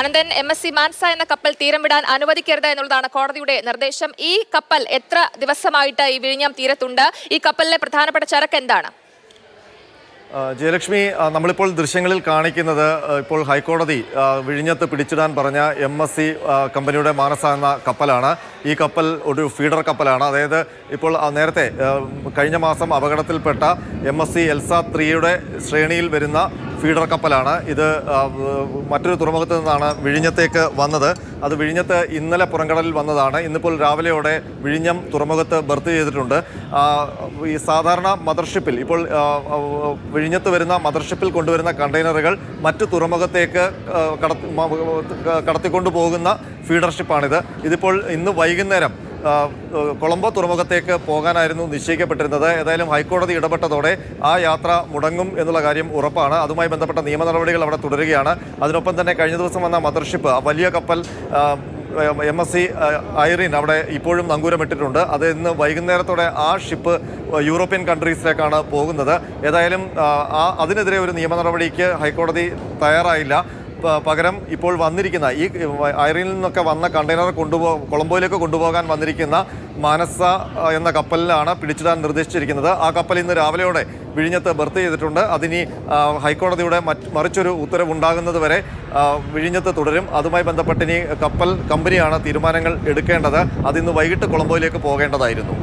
Ananthan M S C മാൻസ എന്ന കപ്പൽ തീരം വിടാൻ അനുവദിക്കരുത് എന്നുള്ളതാണ് കോടതിയുടെ നിർദ്ദേശം. ഈ കപ്പൽ എത്ര ദിവസമായിട്ട് ഈ വിഴിഞ്ഞം തീരത്തുണ്ട്? ഈ കപ്പലിലെ പ്രധാനപ്പെട്ട ചരക്ക് എന്താണ്? ജയലക്ഷ്മി നമ്മളിപ്പോൾ ദൃശ്യങ്ങളിൽ കാണിക്കുന്നത് ഇപ്പോൾ ഹൈക്കോടതി വിഴിഞ്ഞത്ത് പിടിച്ചിടാൻ പറഞ്ഞ എം എസ് സി കമ്പനിയുടെ മാനസ എന്ന കപ്പലാണ്. ഈ കപ്പൽ ഒരു ഫീഡർ കപ്പലാണ്. അതായത് ഇപ്പോൾ നേരത്തെ കഴിഞ്ഞ മാസം അപകടത്തിൽപ്പെട്ട എം എസ് സി എൽസ ത്രീയുടെ ശ്രേണിയിൽ വരുന്ന ഫീഡർ കപ്പലാണ്. ഇത് മറ്റൊരു തുറമുഖത്ത് നിന്നാണ് വിഴിഞ്ഞത്തേക്ക് വന്നത്. അത് വിഴിഞ്ഞത്ത് ഇന്നലെ പുറംകടലിൽ വന്നതാണ്. ഇന്നിപ്പോൾ രാവിലെയോടെ വിഴിഞ്ഞം തുറമുഖത്ത് ബർത്ത് ചെയ്തിട്ടുണ്ട്. ഈ സാധാരണ മദർഷിപ്പിൽ ഇപ്പോൾ വിഴിഞ്ഞത്ത് വരുന്ന മദർഷിപ്പിൽ കൊണ്ടുവരുന്ന കണ്ടെയ്നറുകൾ മറ്റു തുറമുഖത്തേക്ക് കടത്തിക്കൊണ്ടു പോകുന്ന ഫീഡർഷിപ്പാണിത്. ഇതിപ്പോൾ ഇന്ന് വൈകുന്നേരം കൊളംബോ തുറമുഖത്തേക്ക് പോകാനായിരുന്നു നിശ്ചയിക്കപ്പെട്ടിരുന്നത്. ഏതായാലും ഹൈക്കോടതി ഇടപെട്ടതോടെ ആ യാത്ര മുടങ്ങും എന്നുള്ള കാര്യം ഉറപ്പാണ്. അതുമായി ബന്ധപ്പെട്ട നിയമ നടപടികൾ അവിടെ തുടരുകയാണ്. അതിനൊപ്പം തന്നെ കഴിഞ്ഞ ദിവസം വന്ന മദർഷിപ്പ് വലിയ കപ്പൽ എം എസ് സി ഐറിൻ അവിടെ ഇപ്പോഴും നങ്കൂരമിട്ടിട്ടുണ്ട്. അത് ഇന്ന് വൈകുന്നേരത്തോടെ ആ ഷിപ്പ് യൂറോപ്യൻ കൺട്രീസിലേക്കാണ് പോകുന്നത്. ഏതായാലും ആ, അതിനെതിരെ ഒരു നിയമ നടപടിക്ക് ഹൈക്കോടതി തയ്യാറായില്ല. പകരം ഇപ്പോൾ വന്നിരിക്കുന്ന ഈ ഐറിനിൽ നിന്നൊക്കെ വന്ന കണ്ടെയ്നർ കൊണ്ടുപോ കൊളംബോയിലേക്ക് കൊണ്ടുപോകാൻ വന്നിരിക്കുന്ന മാനസ എന്ന കപ്പലിലാണ് പിടിച്ചിടാൻ നിർദ്ദേശിച്ചിരിക്കുന്നത്. ആ കപ്പൽ ഇന്ന് രാവിലെയോടെ വിഴിഞ്ഞത്ത് ബർത്ത് ചെയ്തിട്ടുണ്ട്. അതിനി ഹൈക്കോടതിയുടെ മറിച്ചൊരു ഉത്തരവുണ്ടാകുന്നത് വരെ വിഴിഞ്ഞത്ത് തുടരും. അതുമായി ബന്ധപ്പെട്ട് ഇനി കപ്പൽ കമ്പനിയാണ് തീരുമാനങ്ങൾ എടുക്കേണ്ടത്. അതിന്ന് വൈകിട്ട് കൊളംബോയിലേക്ക് പോകേണ്ടതായിരുന്നു.